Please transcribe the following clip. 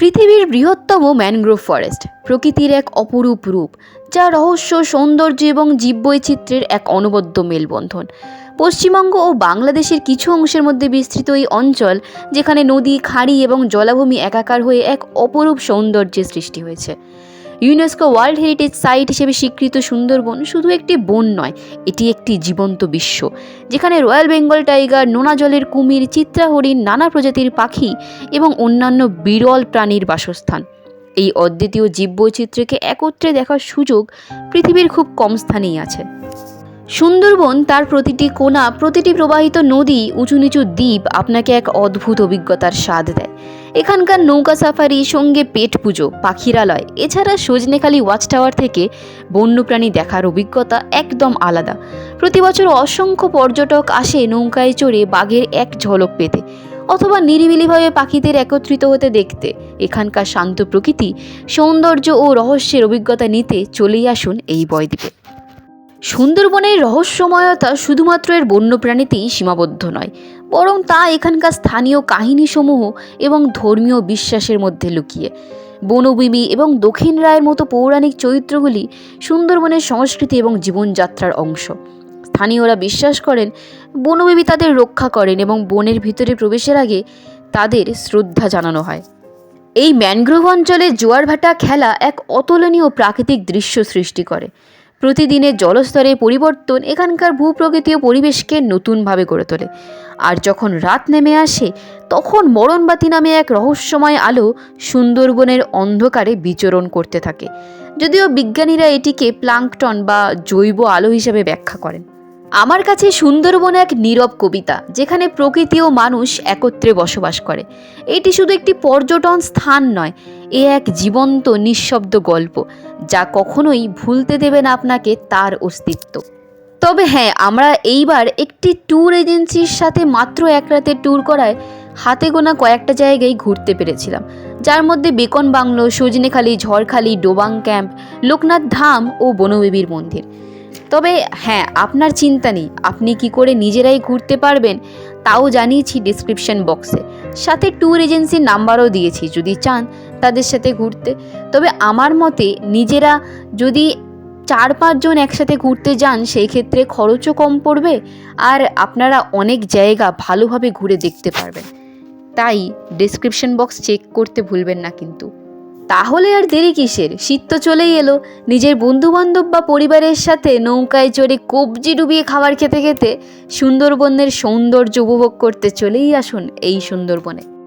পৃথিবীর বৃহত্তম mangrove forest, প্রকৃতির এক অপরূপ রূপ, যা রহস্য, সৌন্দর্য এবং জীববৈচিত্র্যের এক অনবদ্য মেলবন্ধন। পশ্চিমবঙ্গ ও বাংলাদেশের কিছু অংশের মধ্যে বিস্তৃত এই অঞ্চল, যেখানে নদী, খাড়ি এবং জলাভূমি একাকার হয়ে এক অপরূপ সৌন্দর্যের সৃষ্টি হয়েছে। ইউনেস্কো ওয়ার্ল্ড হেরিটেজ সাইট হিসেবে স্বীকৃত সুন্দরবন শুধু একটি বন নয়, এটি একটি জীবন্ত বিশ্ব। যেখানে রয়্যাল বেঙ্গল টাইগার নোনা জলের কুমির চিত্রা হরিণ নানা প্রজাতির পাখি এবং অন্যান্য বিরল প্রাণীর বাসস্থান। এই অদ্বিতীয় জীববৈচিত্র্যকে একত্রে দেখার সুযোগ পৃথিবীর খুব কম স্থানেই আছে। সুন্দরবন তার প্রতিটি কোণা প্রতিটি প্রবাহিত নদী উঁচু নিচু দ্বীপ আপনাকে এক অদ্ভুত অভিজ্ঞতার স্বাদ দেয়। এখানকার নৌকা সাফারি, সঙ্গে পেট পুজো, পাখিরালয়, এছাড়া সজনেখালি ওয়াচ টাওয়ার থেকে বন্যপ্রাণী দেখার অভিজ্ঞতা একদম আলাদা। প্রতি বছর অসংখ্য পর্যটক আসে নৌকায় চড়ে বাঘের এক ঝলক পেতে, অথবা নিরিবিলিভাবে পাখিদের একত্রিত হতে দেখতে। এখানকার শান্ত প্রকৃতি, সৌন্দর্য ও রহস্যের অভিজ্ঞতা নিতে চলেই আসুন এই বয়দ্বীপে। সুন্দরবনের রহস্যময়তা শুধুমাত্র এর বন্যপ্রাণীতেই সীমাবদ্ধ নয়, বরং তা এখানকার স্থানীয় কাহিনীসমূহ এবং ধর্মীয় বিশ্বাসের মধ্যে লুকিয়ে। বনবিবি এবং দক্ষিণ রায়ের মতো পৌরাণিক চরিত্রগুলি সুন্দরবনের সংস্কৃতি এবং জীবনযাত্রার অংশ। স্থানীয়রা বিশ্বাস করেন বনবিবি তাদের রক্ষা করেন এবং বনের ভিতরে প্রবেশের আগে তাদের শ্রদ্ধা জানানো হয়। এই ম্যানগ্রোভ অঞ্চলে জোয়ার ভাটা খেলা এক অতুলনীয় প্রাকৃতিক দৃশ্য সৃষ্টি করে। প্রতিদিনের জলস্তরে পরিবর্তন এখানকার ভূপ্রকৃতীয় পরিবেশকে নতুনভাবে গড়ে তোলে। আর যখন রাত নেমে আসে, তখন মরণবাতি নামে এক রহস্যময় আলো সুন্দরবনের অন্ধকারে বিচরণ করতে থাকে। যদিও বিজ্ঞানীরা এটিকে প্লাঙ্কটন বা জৈব আলো হিসেবে ব্যাখ্যা করেন। আমার কাছে সুন্দরবন এক নীরব কবিতা, যেখানে প্রকৃতি ও মানুষ একত্রে বসবাস করে। এটি শুধু একটি পর্যটন স্থান নয়, এ এক জীবন্ত, নিঃশব্দ গল্প। যা কখনোই ভুলতে দেবে না আপনাকে তার অস্তিত্ব। তবে হ্যাঁ আমরা এইবার একটি ট্যুর এজেন্সির সাথে মাত্র এক রাতে ট্যুর করায় হাতে গোনা কয়েকটা জায়গায় ঘুরতে পেরেছিলাম। যার মধ্যে বেকন বাংলো, সজনেখালি, ঝড়খালি, ডোবাং ক্যাম্প, লোকনাথ ধাম ও বনবেবীর মন্দির। তবে হ্যাঁ আপনার চিন্তা নেই। আপনি কি করে নিজেরাই ঘুরতে পারবেন? তাও জানিয়েছি ডিসক্রিপশন বক্সে সাথে ট্যুর এজেন্সির নাম্বারও দিয়েছি, যদি চান তাদের সাথে ঘুরতে। তবে আমার মতে নিজেরা যদি চার পাঁচজন একসাথে ঘুরতে যান, সেই ক্ষেত্রে খরচও কম পড়বে আর আপনারা অনেক জায়গা ভালোভাবে ঘুরে দেখতে পারবেন। তাই ডিসক্রিপশন বক্স চেক করতে ভুলবেন না কিন্তু। তাহলে আর দেরি কিসের? শীত তো চলেই এলো। নিজের বন্ধুবান্ধব বা পরিবারের সাথে নৌকায় চড়ে কবজি ডুবিয়ে খাবার খেতে খেতে সুন্দরবনের সৌন্দর্য উপভোগ করতে চলেই আসুন এই সুন্দরবনে।